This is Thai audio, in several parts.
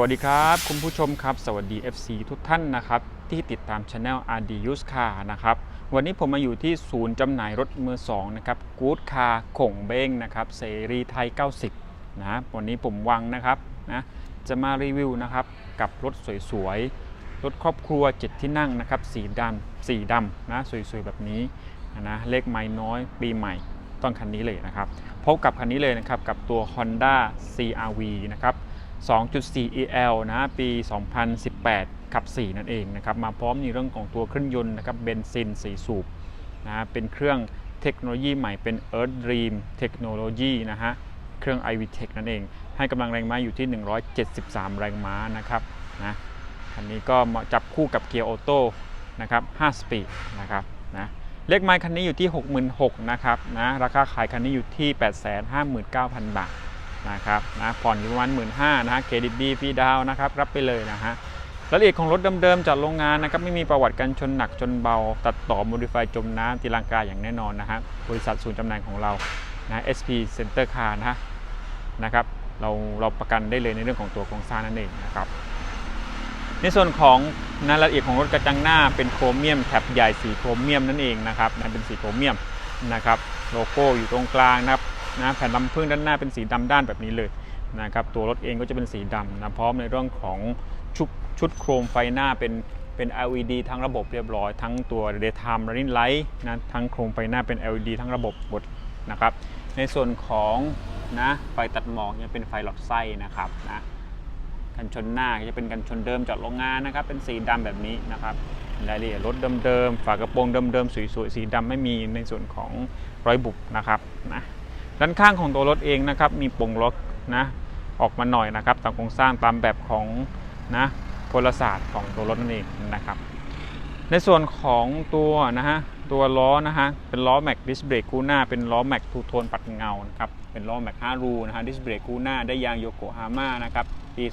สวัสดีครับ คุณผู้ชมครับ สวัสดี FC ทุกท่านนะครับ ที่ติดตามช anel RD Use Car นะครับ วันนี้ผมมาอยู่ที่ศูนย์จำหน่ายรถมือ2นะครับกู๊ดคาข่งเบ้งนะครับเสรีไทย 90 นะวันนี้ผมวังนะครับนะจะมารีวิวนะครับ กับรถสวยๆ รถครอบครัว 7 ที่นั่งนะครับ สีดำสีดำนะสวยๆ แบบนี้นะเลขไม่น้อยปีใหม่ต้องคันนี้เลยนะครับพบกับคันนี้เลยนะครับกับตัว Honda CRV นะครับ 2.4 EL นะปี 2018 ขับ 4 นั่นเองนะครับ มาพร้อมในเรื่องของตัวเครื่องยนต์นะครับเบนซิน 4 สูบนะเป็นเครื่องเทคโนโลยีใหม่เป็น Earth Dream เทคโนโลยีนะฮะ เครื่อง iV Tech นั่นเอง ให้กำลังแรงม้าอยู่ที่ 173 แรงม้านะครับนะคันนี้ก็จับคู่กับเกียร์ออโต้นะครับ 5 สปีดนะครับนะเลขไม้คันนี้อยู่ที่ 66,000นะครับนะราคาขายคันนี้อยู่ที่ 859,000 บาท นะครับนะผ่อนอยู่ประมาณหมื่นห้านะฮะเครดิตดีฟรีดาวนะครับรับไปเลยนะฮะรายละเอียดของรถเดิมๆจากโรงงานนะครับไม่มีประวัติการชนหนักชนเบา ตัดต่อโมดิฟายจมน้ำตีลังกาอย่างแน่นอนนะฮะบริษัทศูนย์จำหน่ายของเรานะ SP Center Car นะฮะนะครับเราเราประกันได้เลยในเรื่องของตัวโครงสร้างนั่นเองนะครับในส่วนของนะรายละเอียดของรถกระจังหน้าเป็นโครเมียมแถบใหญ่สีโครเมียมนั่นเองนะครับนะเป็นสีโครเมียมนะครับโลโก้อยู่ตรงกลางนะครับ นะแผ่นลำพึ่งด้านหน้าเป็นสีดำด้านแบบนี้เลยนะครับตัวรถเองก็จะเป็นสีดำนะพร้อมในเรื่องของชุดชุดโครมไฟหน้าเป็นเป็น LED ทั้งระบบเรียบร้อย ทั้งตัว daytime running light นะทั้งโครมไฟหน้าเป็น LED ทั้งระบบหมดนะครับในส่วนของนะไฟตัดหมอกเนี่ยเป็นไฟหลอดไส้นะครับนะกันชนหน้าจะเป็นกันชนเดิมจากโรงงานนะครับเป็นสีดำแบบนี้นะครับรายละเอียดรถเดิมๆฝากระโปรงเดิมๆสวยๆสีดำไม่มีในส่วนของรอยบุบนะครับนะ ด้านข้างของตัวรถเองนะครับมีโปร่งล็อกนะออกมาหน่อยนะครับตามโครงสร้างตามแบบของนะพลศาสตร์ของตัวรถนั่นเองนะครับ ในส่วนของตัวนะฮะตัวล้อนะฮะเป็นล้อแม็กดิสเบรกคู่หน้าเป็นล้อแม็กทูโทนปัดเงานะครับเป็นล้อแม็ก5รูนะฮะดิสเบรกคู่หน้าได้ยางโยโกฮาม่านะครับปี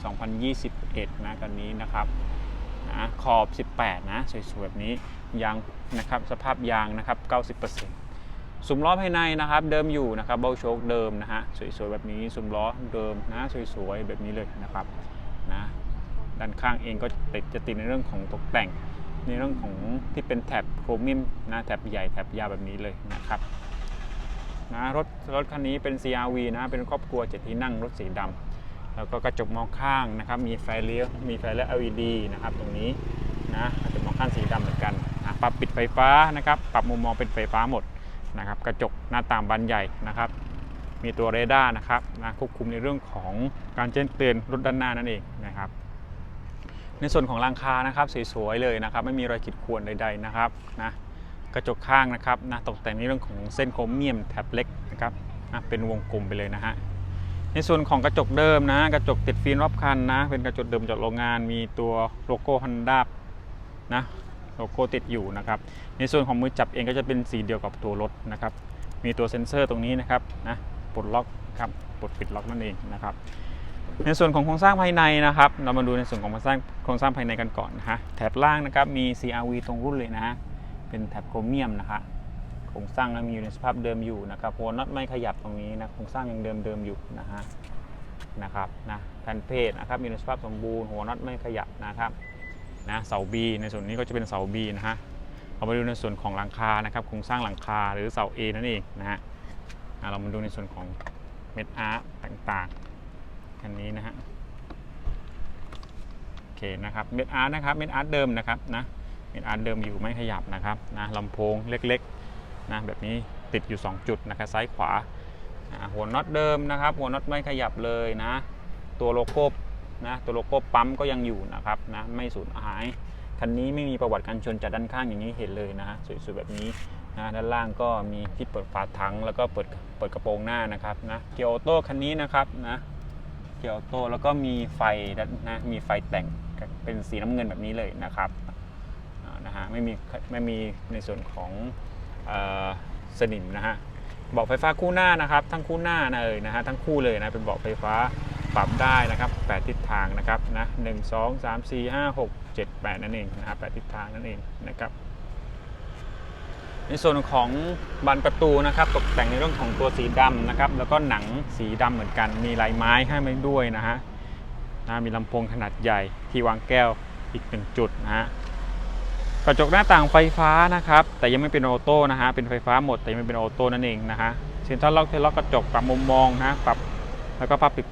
2021 นะกันนี้นะครับนะขอบ 18 นะสวยๆแบบนี้ยางนะครับสภาพยางนะครับ 90% ซุ้มล้อภายในนะครับ เดิมอยู่นะครับ เบลโชคเดิมนะฮะสวยๆแบบนี้ซุ้มล้อเดิมนะสวยๆแบบนี้เลยนะครับนะด้านข้างเองก็ติดจะติดในเรื่องของตกแต่ง ในเรื่องของที่เป็นแถบโครเมียมนะแถบใหญ่แถบยาวแบบนี้เลยนะครับนะรถรถคันนี้เป็น CRV นะเป็นครอบครัวเจ็ดที่นั่งรถสีดำแล้วก็กระจกมองข้างนะครับ มีไฟเลี้ยวมีไฟเลี้ยว LED นะครับ ตรงนี้นะกระจกมองข้างสีดำเหมือนกันนะปรับปิดไฟฟ้านะครับ ปรับมุมมองเป็นไฟฟ้าหมด นะครับ กระจกหน้าต่างบานใหญ่นะครับ มีตัวเรดาร์นะครับนะควบคุมในเรื่องของการแจ้งเตือนรถด้านหน้านั่นเองนะครับ ในส่วนของรางคานะครับสวยๆเลยนะครับ ไม่มีรอยขีดข่วนใด ๆนะครับนะกระจกข้างนะครับนะตกแต่งในเรื่องของเส้นโครเมียมแถบเล็กนะครับนะเป็นวงกลมไปเลยนะฮะในส่วนของกระจกเดิมนะ กระจกติดฟิล์มรอบคันนะ เป็นกระจกเดิมจากโรงงานมีตัวโลโก้ฮันด้านะ โลโก้ติดอยู่นะครับ ในส่วนของมือจับเองก็จะเป็นสีเดียวกับตัวรถนะครับ มีตัวเซ็นเซอร์ตรงนี้นะครับนะปลดล็อกครับปลดปิดล็อกนั่นเองนะครับ ในส่วนของโครงสร้างภายในนะครับ เรามาดูในส่วนของโครงสร้างโครงสร้างภายในกันก่อนนะฮะแถบล่างนะครับมี CRV ตรงรุ่นเลยนะเป็นแถบโครเมียมนะคะโครงสร้างยังมีอยู่ในสภาพเดิมอยู่นะครับหัวน็อตไม่ขยับตรงนี้นะโครงสร้างยังเดิมเดิมอยู่นะฮะนะครับนะแผ่นเพจนะครับมีในสภาพสมบูรณ์หัวน็อตไม่ขยับนะครับ นะเสา B ในส่วนนี้ก็จะเป็นเสา B นะฮะเรามาดูในส่วนของหลังคานะครับโครงสร้างหลังคาหรือเสา A นั่นเองนะฮะเรามาดูในส่วนของเม็ดอาร์ต่างๆอันนี้นะฮะโอเคนะครับเม็ดอาร์นะครับเม็ดอาร์เดิมนะครับนะเม็ดอาร์เดิมอยู่ไม่ขยับนะครับนะลำโพงเล็กๆนะแบบนี้ติดอยู่ 2 จุดนะครับซ้ายขวาหัวน็อตเดิมนะครับ หัวน็อตไม่ขยับเลยนะ ตัวโลโก้ นะตัวโลโก้ปั๊มก็ยังอยู่นะครับนะไม่สูญหายคันนี้ไม่มีประวัติการชนจากด้านข้างอย่างนี้เห็นเลยนะฮะสวยๆแบบนี้นะด้านล่างก็มีที่เปิดฝาถังแล้วก็เปิดเปิดกระโปรงหน้านะครับนะเกียร์ออโต้คันนี้นะครับนะเกียร์ออโต้แล้วก็มีไฟนะมีไฟแต่งเป็นสีน้ำเงินแบบนี้เลยนะครับนะฮะไม่มีไม่มีในส่วนของสนิมนะฮะเบาะไฟฟ้าคู่หน้านะครับ ทั้งคู่หน้านะเลยนะฮะทั้งคู่เลยนะเป็นเบาะไฟฟ้า ปรับได้นะครับ 8 ทิศทางนะครับนะ1 2 3 4 5 6 7 8นั่นเองนะครับ8ทิศทางนั่นเองนะครับ ในส่วนของบานประตูนะครับ ตกแต่งในเรื่องของตัวสีดำนะครับ แล้วก็หนังสีดำเหมือนกัน มีลายไม้ให้มาด้วยนะฮะนะมีลำโพงขนาดใหญ่ที่วางแก้วอีกหนึ่งจุดนะฮะกระจกหน้าต่างไฟฟ้านะครับ แต่ยังไม่เป็นออโต้นะฮะเป็นไฟฟ้าหมดแต่ยังไม่เป็นออโต้นั่นเองนะฮะเซ็นทรัลล็อกเทล็อกกระจกปรับมุมมองนะปรับแล้วก็พับปิด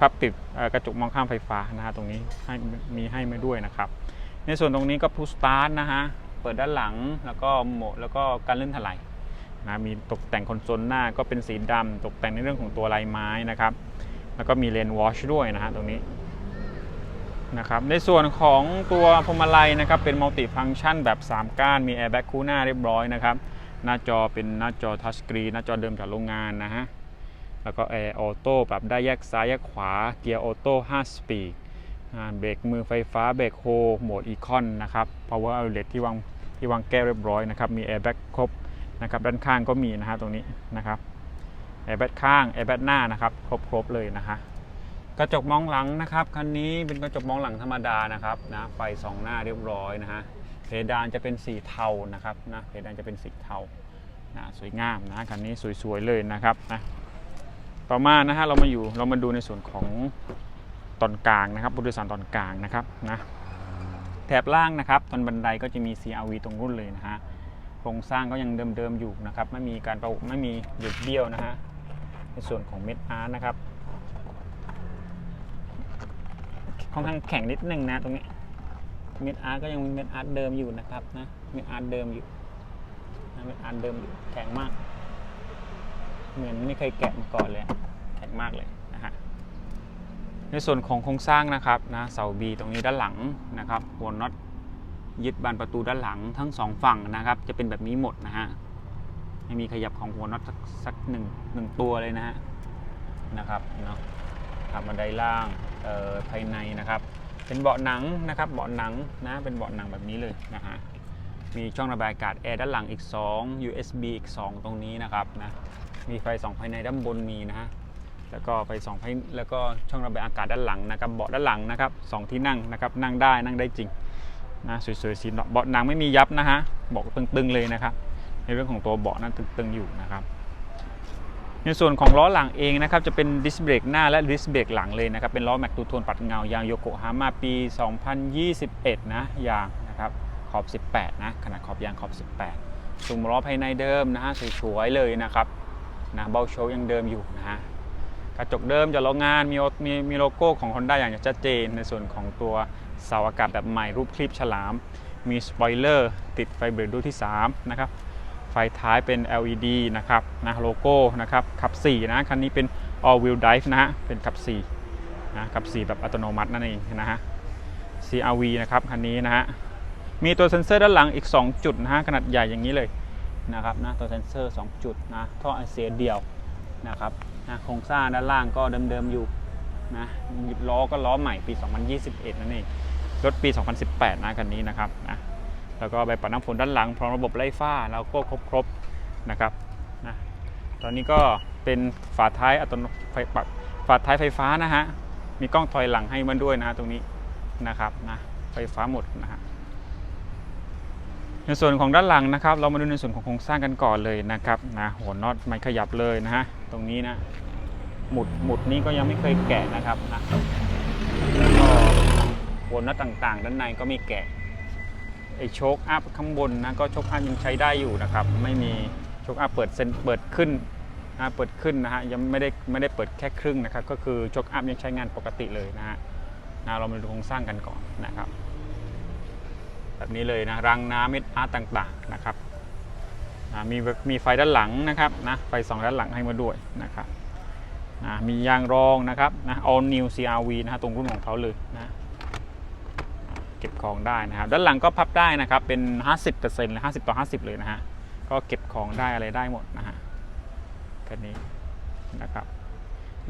พับติดกระจกมองข้ามไฟฟ้านะฮะตรงนี้ให้มีให้มาด้วยนะครับ ในส่วนตรงนี้ก็พุชสตาร์ทนะฮะเปิดด้านหลังแล้วก็โหมดแล้วก็การเลื่อนถลายนะมีตกแต่งคอนโซลหน้าก็เป็นสีดำตกแต่งในเรื่องของตัวลายไม้นะครับ แล้วก็มีเลนวอชด้วยนะฮะตรงนี้นะครับในส่วนของตัวพวงมาลัยนะครับเป็นมัลติฟัง c t ชันแบบ 3 ก้านมีแอร์แบ็กคู่หน้าเรียบร้อยนะครับหน้าจอเป็นหน้าจอทัชสกรีนหน้าจอเดิมจากโรงงานนะฮะ แล้วก็แอร์ออโต้ปรับได้แยกซ้ายแยกขวา เกียร์ออโต้5สปีดเบรกมือไฟฟ้า เบรกโฮโหมดอีคอนนะครับ power outlet ที่วางที่วางแก้วเรียบร้อยนะครับ มีแอร์แบ็กครบนะครับด้านข้างก็มีนะฮะตรงนี้นะครับแอร์แบ็กข้างแอร์แบ็กหน้านะครับครบครบเลยนะฮะกระจกมองหลังนะครับคันนี้เป็นกระจกมองหลังธรรมดานะครับนะไฟสองหน้าเรียบร้อยนะฮะเพดานจะเป็นสีเทานะครับนะเพดานจะเป็นสีเทานะสวยงามนะคันนี้สวยๆเลยนะครับนะ ต่อมานะฮะเรามาอยู่เรามาดูในส่วนของตอนกลางนะครับผู้โดยสารตอนกลางนะครับนะแถบล่างนะครับตอนบันไดก็จะมี CRV ตรงรุ่นเลยนะฮะโครงสร้างก็ยังเดิมๆอยู่นะครับไม่มีการประไม่มีหยุดเบี้ยวนะฮะในส่วนของเม็ดอาร์นะครับค่อนข้างแข็งนิดนึงนะตรงนี้เม็ดอาร์ก็ยังเป็นเม็ดอาร์เดิมอยู่นะครับนะเม็ดอาร์เดิมอยู่นะเม็ดอาร์เดิมอยู่แข็งมาก เหมือนไม่เคยแกะมาก่อนเลย ข็งมากเลยนะฮะในส่วนของโครงสร้างนะครับนะเสาบีตรงนี้ด้านหลังนะครับหัวน็อตยึดบานประตูด้านหลังทั้งสองฝั่งนะครับ จะเป็นแบบนี้หมดนะฮะไม่มีขยับของหัวน็อตสักหนึ่งหนึ่งตัวเลยนะฮะนะครับเนาะครับบันไดล่างเอ่อภายในนะครับ เป็นเบาะหนังนะครับเบาะหนังนะเป็นเบาะหนังแบบนี้เลยนะฮะมีช่องระบายอากาศแอร์ด้านหลังอีก 2 USB อีก 2 ตรงนี้นะครับนะมีไฟส่องภายในด้านบนมีนะฮะ แล้วก็ไฟส่องภายแล้วก็ช่องระบายอากาศด้านหลังนะครับเบาะด้านหลังนะครับสองที่นั่งนะครับนั่งได้นั่งได้จริงนะสวยๆสีเบาะหนังไม่มียับนะฮะเบาะตึงๆเลยนะครับ ในเรื่องของตัวเบาะนั้นตึงๆอยู่นะครับ ในส่วนของล้อหลังเองนะครับจะเป็นดิสเบรกหน้าและดิสเบรกหลังเลยนะครับเป็นล้อแม็กตูโทนปัดเงายางโยโกฮาม่าปี 2021 นะยางนะครับขอบ 18 นะขนาดขอบยางขอบ 18ซุ้มล้อภายในเดิมนะฮะสวยๆเลยนะครับนะเบลโชว์ยังเดิมอยู่นะฮะ กระจกเดิมจากโรงงานมีมีมีโลโก้ของ Honda อย่างชัดเจน ในส่วนของตัวเสาอากาศแบบใหม่รูปคลิปฉลาม มีสปอยเลอร์ติดไฟเบรกดวงที่ 3 นะครับ ไฟท้ายเป็น LED นะครับนะโลโก้นะครับขับ 4 นะ คันนี้เป็น all wheel drive นะฮะ เป็นขับ 4 นะขับ 4 แบบอัตโนมัตินั่นเองนะฮะ CRV นะครับ คันนี้นะฮะ มีตัวเซ็นเซอร์ด้านหลังอีก 2 จุดนะฮะ ขนาดใหญ่อย่างนี้เลยนะครับนะตัวเซ็นเซอร์ 2 จุดนะท่อไอเสียเดียวนะครับ นะโครงสร้างด้านล่างก็เดิมๆอยู่นะล้อก็ล้อใหม่ปี 2021 นั่นเองรถปี 2018 นะคันนี้นะครับนะแล้วก็ใบปัดน้ำฝนด้านหลัง พร้อมระบบไล่ฟ้าแล้วก็ครบๆนะครับนะตอนนี้ก็เป็นฝาท้ายอัตโนไฟปรับฝาท้ายไฟฟ้านะฮะมีกล้องถอยหลังให้มันด้วยนะตรงนี้นะครับนะไฟฟ้าหมดนะฮะในส่วนของด้านหลังนะครับ เรามาดูในส่วนของโครงสร้างกันก่อนเลยนะครับนะหัวน็อตไม่ขยับเลยนะฮะ ตรงนี้นะ หมุดหมุดนี้ก็ยังไม่เคยแกะนะครับนะแล้วก็หัวน็อตต่างๆ ด้านในก็ไม่แกะไอโชคอัพข้างบนนะก็โชคอัพยังใช้ได้อยู่นะครับ ไม่มีโชคอัพเปิดเซนเปิดขึ้นนะเปิดขึ้นนะฮะยังไม่ได้ไม่ได้เปิดแค่ครึ่งนะครับ ก็คือโชคอัพยังใช้งานปกติเลยนะฮะนะเรามาดูโครงสร้างกันก่อนนะครับ แบบนี้เลยนะรังน้ำเม็ดอาร์ตต่างๆนะครับ มีมีไฟด้านหลังนะครับนะไฟสองด้านหลังให้มาด้วยนะครับนะมียางรองนะครับนะ all new CRV นะฮะตรงรุ่นของเขาเลยนะเก็บของได้นะครับ ด้านหลังก็พับได้นะครับเป็น 50%เลย50 ต่อ 50 เลยนะฮะก็เก็บของได้อะไรได้หมดนะฮะแค่นี้นะครับ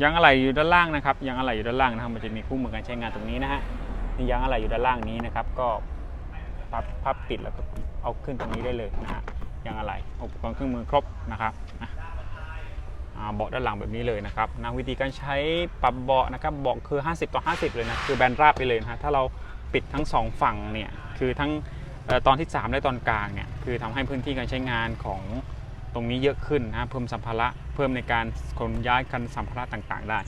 ยางอะไหล่อยู่ด้านล่างนะครับยางอะไหล่อยู่ด้านล่างนะครับมันจะมีคู่มือการใช้งานตรงนี้นะฮะนี่ยางอะไหล่อยู่ด้านล่างนี้นะครับ ก็พับพับปิดแล้วก็เอาขึ้นตรงนี้ได้เลยนะฮะ ยางอะไหล่อุปกรณ์เครื่องมือครบนะครับนะเบาะด้านหลังแบบนี้เลยนะครับนะวิธีการใช้ปรับเบาะนะครับเบาะคือ 50 ต่อ 50 เลยนะคือแบนราบไปเลยนะถ้าเราปิดทั้งสองฝั่งเนี่ยคือทั้งตอนที่ 3 และตอนกลางเนี่ยคือทำให้พื้นที่การใช้งานของตรงนี้เยอะขึ้นนะเพิ่มสัมภาระเพิ่มในการขนย้ายกันสัมภาระต่างๆได้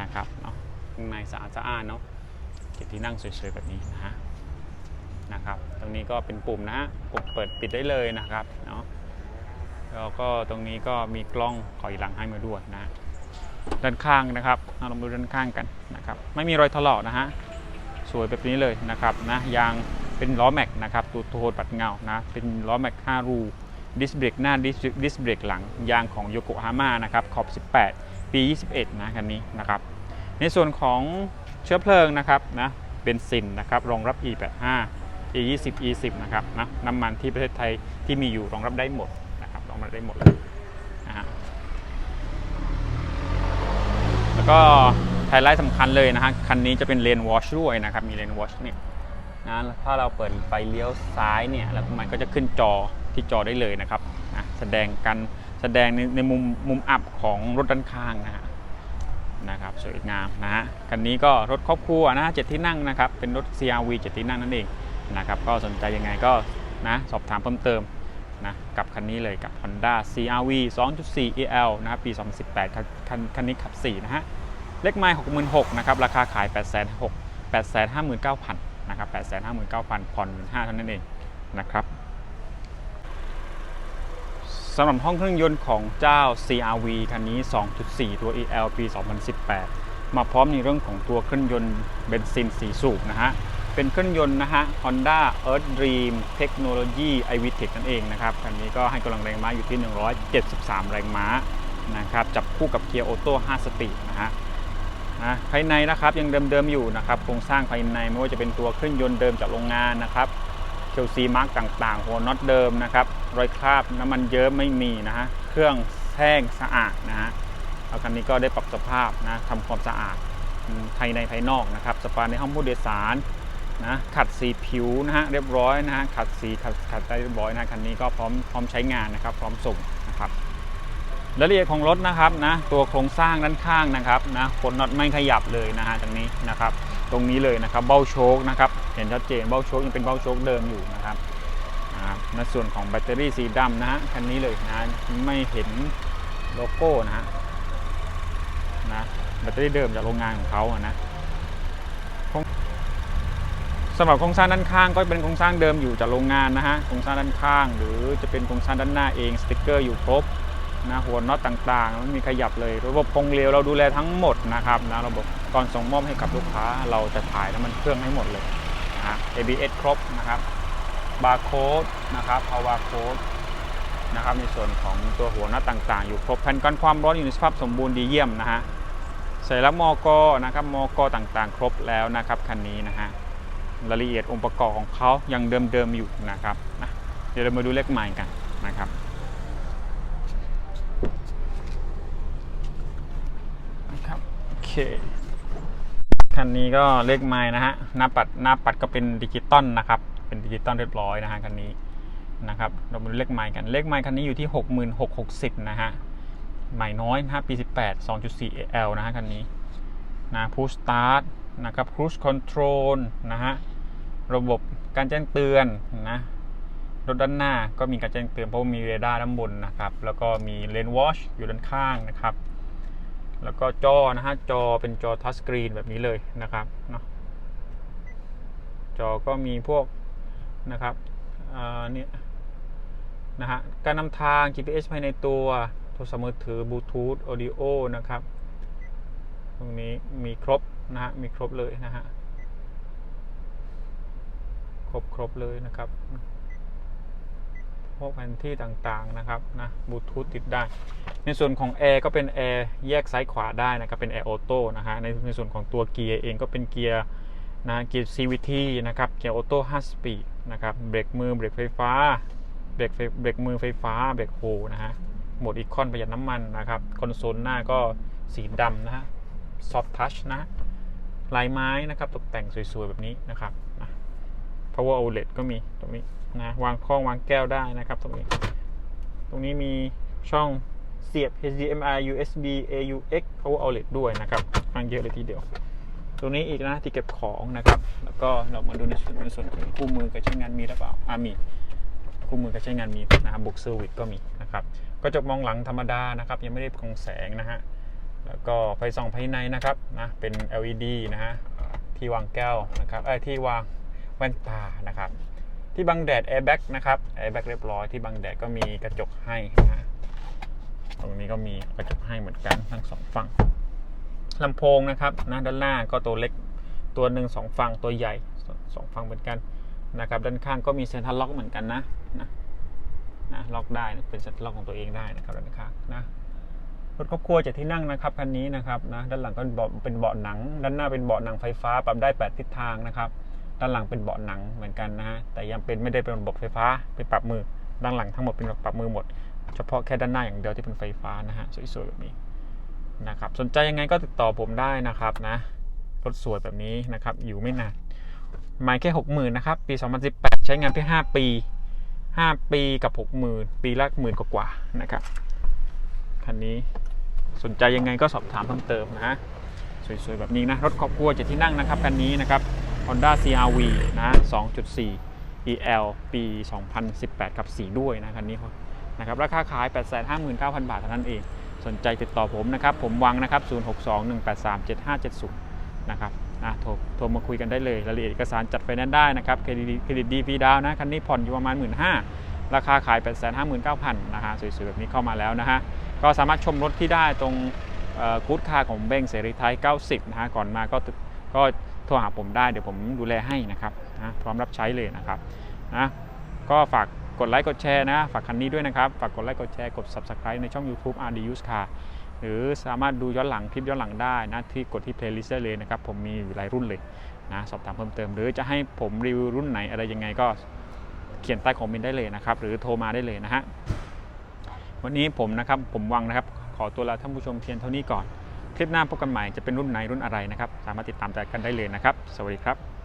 นะครับเนาะข้างในสะอาดสะอ้านเนาะเจ็ดที่นั่งสวยๆแบบนี้นะฮะ นะครับ ตรงนี้ก็เป็นปุ่มนะฮะปุ่มเปิดปิดได้เลยนะครับเนาะแล้วก็ตรงนี้ก็มีกล้องถอยหลังให้มาด้วยนะด้านข้างนะครับเอาลองดูด้านข้างกันนะครับ ไม่มีรอยถลอกนะฮะสวยแบบนี้เลยนะครับนะยางเป็นล้อแม็กนะครับตัวโทนปัดเงานะเป็นล้อแม็ก5รูดิสเบรกหน้าดิสดิสเบรกหลังยางของโยโกฮาม่านะครับขอบ 18 ปี 21 นะคันนี้นะครับ ในส่วนของเชื้อเพลิงนะครับนะเบนซินนะครับรองรับ E85 E20 E10 นะครับนะน้ำมันที่ประเทศไทยที่มีอยู่รองรับได้หมดนะครับรองรับได้หมดเลยนะฮะแล้วก็ไฮไลท์สำคัญเลยนะฮะคันนี้จะเป็นเลนวอชด้วยนะครับมีเลนวอชเนี่ยนะถ้าเราเปิดไฟเลี้ยวซ้ายเนี่ยแล้วมันก็จะขึ้นจอที่จอได้เลยนะครับนะแสดงกันแสดงในในมุมมุมอับของรถด้านข้างนะฮะนะครับสวยงามนะฮะคันนี้ก็รถครอบครัวนะฮะเจ็ดที่นั่งนะครับ เป็นรถ CRV เจ็ดที่นั่งนั่นเอง นะครับก็สนใจยังไงก็นะสอบถามเพิ่มเติมนะกับคันนี้เลยกับ Honda CRV 2.4 EL นะครับปี 2018คันคันคันนี้ขับ 4 นะฮะ เลขไมล์66,000นะครับราคาขาย 8 6 8 5 9 0 0 0นะครับ859,000 ผ่อน5เท่านั้นเองนะครับสำหรับห้องเครื่องยนต์ของเจ้า CRV คันนี้ 2.4 ตัว EL ปี 2018 มาพร้อมในเรื่องของตัวเครื่องยนต์เบนซิน 4 สูบนะฮะ เป็นเครื่องยนต์นะฮะ Honda Earth Dream Technology iVTEC นั่นเองนะครับ คันนี้ก็ให้กำลังแรงม้าอยู่ที่ 173 แรงม้านะครับ จับคู่กับเกียร์ออโต้5สปีดนะฮะนะภายในนะครับยังเดิมๆอยู่นะครับโครงสร้างภายในไม่ว่าจะเป็นตัวเครื่องยนต์เดิมจากโรงงานนะครับเคลซีมาร์กต่างๆ หัวน็อตเดิมนะครับรอยคราบน้ำมันเยอะไม่มีนะฮะเครื่องแห้งสะอาดนะฮะแล้วคันนี้ก็ได้ปรับสภาพนะทำความสะอาดภายในภายนอกนะครับ สปาในห้องผู้โดยสาร นะขัดสีผิวนะฮะเรียบร้อยนะฮะขัดสีขัดขัดได้เรียบร้อยนะคันนี้ก็พร้อมพร้อมใช้งานนะครับ พร้อมส่งนะครับรายละเอียดของรถนะครับนะตัวโครงสร้างด้านข้างนะครับนะขนน็อตไม่ขยับเลยนะฮะตรงนี้นะครับ ตรงนี้เลยนะครับเบ้าโชคนะครับเห็นชัดเจนเบ้าโชคยังเป็นเบ้าโชคเดิมอยู่นะครับนะครับในส่วนของแบตเตอรี่สีดำนะฮะคันนี้เลยนะไม่เห็นโลโก้นะฮะนะแบตเตอรี่เดิมจากโรงงานของเขาอะนะ สำหรับโครงสร้างด้านข้างก็เป็นโครงสร้างเดิมอยู่จากโรงงานนะฮะโครงสร้างด้านข้าง หรือจะเป็นโครงสร้างด้านหน้าเองสติกเกอร์อยู่ครบนะหัวน็อตต่างๆไม่มีขยับเลย ระบบคงเร็วเราดูแลทั้งหมดนะครับนะระบบก่อนส่งมอบให้กับลูกค้า เราจะถ่ายน้ำมันเครื่องให้หมดเลยนะ ABS ครบนะครับบาร์โค้ดนะครับเอาบาร์โค้ดนะครับในส่วนของตัวหัวน็อตต่างๆ อยู่ครบแผ่นกันความร้อนอยู่ในสภาพสมบูรณ์ดีเยี่ยมนะฮะใส่แล้วมอกนะครับมอกต่างๆ ครบแล้วนะครับคันนี้นะฮะ รายละเอียดองค์ประกอบของเขายังเดิมๆอยู่นะครับนะเดี๋ยวเรามาดูเลขไมล์กันนะครับนะครับโอเคคันนี้ก็เลขไมล์นะฮะหน้าปัดหน้าปัดก็เป็นดิจิตอลนะครับเป็นดิจิตอลเรียบร้อยนะฮะคันนี้นะครับเรามาดูเลขไมล์กันเลขไมล์คันนี้อยู่ที่ 6660นะฮะใหม่น้อยนะฮะปี 18 2.4 AL นะฮะคันนี้นะพุชสตาร์ท นะครับ cruise control นะฮะ ระบบการแจ้งเตือนนะ รถด้านหน้าก็มีการแจ้งเตือนเพราะมีเรดาร์ด้านบนนะครับ แล้วก็มีเลนวอชอยู่ด้านข้างนะครับ แล้วก็จอนะฮะ จอเป็นจอทัชสกรีนแบบนี้เลยนะครับเนาะ จอก็มีพวกนะครับอ่าเนี่ยนะฮะ การนำทาง GPS ภายในตัว โทรศัพท์มือถือ บลูทูธ ออดิโอ นะครับ ตรงนี้มีครบ นะฮะมีครบเลยนะฮะครบครบเลยนะครับพวกแผนที่ต่างๆนะครับนะบลูทูธติดได้ ในส่วนของแอร์ก็เป็นแอร์แยกซ้ายขวาได้นะครับเป็นแอร์ออโต้นะฮะในในส่วนของตัวเกียร์เองก็เป็นเกียร์นะเกียร์ CVT นะครับเกียร์ออโต้5สปีดนะครับเบรกมือเบรกไฟฟ้าเบรกเบรกมือไฟฟ้าเบรกโฮนะฮะโหมดอีคอนประหยัดน้ำมันนะครับคอนโซลหน้าก็สีดำนะฮะซอฟทัชนะ ลายไม้นะครับตกแต่งสวยๆแบบนี้นะครับ power outlet ก็มีตรงนี้นะวางข้องวางแก้วได้นะครับตรงนี้ ตรงนี้มีช่องเสียบ HDMI USB AUX power outlet ด้วยนะครับฟังเยอะเลยทีเดียว ตรงนี้อีกนะที่เก็บของนะครับ แล้วก็เรามาดูในส่วนในส่วนของคู่มือกับใช้งานมีหรือเปล่าอ่ามีคู่มือกับใช้งานมีนะครับบุกเซอร์วิสก็มีนะครับกระจกมองหลังธรรมดานะครับ ยังไม่ได้กองแสงนะฮะ แล้วก็ไฟส่องภายในนะครับนะเป็น LED นะฮะที่วางแก้วนะครับเอ้ที่วางแว่นตานะครับที่บังแดดแอร์แบ็กนะครับแอร์แบ็กเรียบร้อยที่บังแดดก็มีกระจกให้นะฮะตรงนี้ก็มีกระจกให้เหมือนกันทั้งสองฝั่งลำโพงนะครับนะด้านหน้าก็ตัวเล็กตัวหนึ่งสองฝั่งตัวใหญ่สสองฝั่งเหมือนกันนะครับด้านข้างก็มีเซ็นทรัลล็อกเหมือนกันนะนะนะล็อกได้เป็นเซ็นทรัลล็อกของตัวเองได้นะครับด้านข้างนะ รถครอบครัวเจ็ดที่นั่งนะครับคันนี้นะครับนะด้านหลังก็เป็นเบาะหนัง ด้านหน้าเป็นเบาะหนังไฟฟ้าปรับได้แปดทิศทางนะครับด้านหลังเป็นเบาะหนังเหมือนกันนะฮะแต่ยังเป็นไม่ได้เป็นระบบไฟฟ้าเป็นปรับมือด้านหลังทั้งหมดเป็นปรับมือหมด เฉพาะแค่ด้านหน้าอย่างเดียวที่เป็นไฟฟ้านะฮะสวยๆแบบนี้นะครับสนใจยังไงก็ติดต่อผมได้นะครับนะรถสวยแบบนี้นะครับอยู่ไม่นานหมายแค่หกหมื่นนะครับปี 2018 ใช้งานเพียง5ปี 5 ปีกับ 60,000 ปีละหมื่นกว่าๆนะครับคันนี้ สนใจยังไงก็สอบถามเพิ่มเติมนะฮะสวยๆ แบบนี้นะ รถครอบครัวเจ็ดที่นั่งนะครับคันนี้นะครับ Honda CRV นะ 2.4 EL ปี 2018 กับ 4 ด้วยนะคันนี้นะครับราคาขาย 859,000 บาทเท่านั้นเอง สนใจติดต่อผมนะครับ ผมวังนะครับ 0621837570 นะครับนะโทรโทรมาคุยกันได้เลย รายละเอียดเอกสารจัดไฟแนนซ์ได้นะครับเครดิตเครดิตดีฟีดาวนะ คันนี้ผ่อนอยู่ประมาณ 1 5ื่นราคาขาย 859,000นะฮะสวยๆ แบบนี้เข้ามาแล้วนะฮะ ก็สามารถชมรถที่ได้ตรงกู๊ดคาร์ของเบงเสรีไทย 90 นะฮะ ก่อนมาก็ก็โทรหาผมได้ เดี๋ยวผมดูแลให้นะครับนะพร้อมรับใช้เลยนะครับนะก็ฝากกดไลค์กดแชร์นะ ฝากคันนี้ด้วยนะครับ ฝากกดไลค์กดแชร์กด Subscribe ในช่อง YouTube RD Use Car หรือสามารถดูย้อนหลังคลิปย้อนหลังได้นะที่กดที่ playlist ได้เลยนะครับ ผมมีอยู่หลายรุ่นเลยนะสอบถามเพิ่มเติม หรือจะให้ผมรีวิวรุ่นไหนอะไรยังไงก็เขียนใต้คอมเมนต์ได้เลยนะครับ หรือโทรมาได้เลยนะฮะ วันนี้ผมนะครับผมวังนะครับ ขอตัวลาท่านผู้ชมเพียงเท่านี้ก่อน คลิปหน้าพบกันใหม่จะเป็นรุ่นไหนรุ่นอะไรนะครับ สามารถติดตามกันได้เลยนะครับ สวัสดีครับ